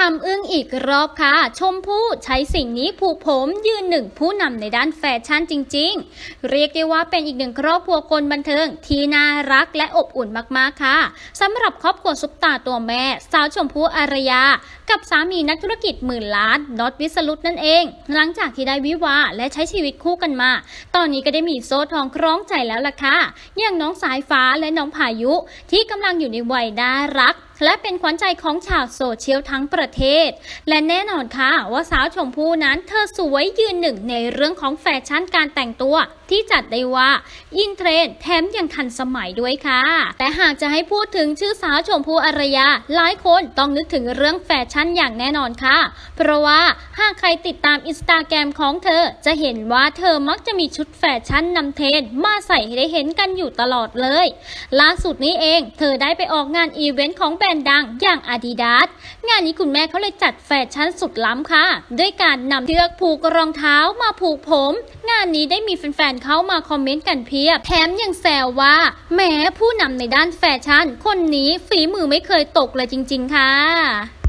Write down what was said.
ทำอึ้งอีกรอบค่ะ ชมพู่ใช้สิ่งนี้ผูกผมยืนหนึ่งผู้นำในด้านแฟชั่นจริง ๆ เรียกได้ว่าเป็นอีกหนึ่งครอบครัวคนบันเทิงที่น่ารักและอบอุ่นมากๆค่ะสำหรับครอบครัวซุปตาตัวแม่ สาวชมพู่อารยา กับสามีนักธุรกิจหมื่นล้านน็อตวิสรุตนั่นเอง หลังจากที่ได้วิวาและใช้ชีวิตคู่กันมา ตอนนี้ก็ได้มีโซ่ทองคล้องใจแล้วล่ะค่ะอย่างน้องสายฟ้าและน้องพายุที่กำลังอยู่ในวัยน่ารักและเป็นขวัญใจของชาวโซเชียลทั้งประเทศ และแน่นอนค่ะว่าสาวชมพู่นั้นเธอสวยยืนหนึ่งในเรื่องของแฟชั่นการแต่งตัวที่จัดได้ว่าอินเทรนด์แถมยังทันสมัยด้วยค่ะ แต่หากจะให้พูดถึงชื่อสาวชมพู่อารยา หลายคนต้องนึกถึงเรื่องแฟชั่นอย่างแน่นอนค่ะ เพราะว่าหากใครติดตามอินสตาแกรมของเธอ จะเห็นว่าเธอมักจะมีชุดแฟชั่นนำเทรนมาใส่ให้ได้เห็นกันอยู่ตลอดเลย ล่าสุดนี้เอง เธอได้ไปออกงานอีเวนต์ของรนด์ดังอย่าง Adidas งานนี้คุณแม่เขาเลยจัดแฟชั่นสุดล้ำค่ะ ด้วยการนำเชือกผูกรองเท้ามาผูกผม งานนี้ได้มีแฟนๆเข้ามาคอมเมนต์กันเพียบ แถมยังแซวว่า แม้ผู้นำในด้านแฟชั่น คนนี้ฝีมือไม่เคยตกเลยจริง ๆ ค่ะ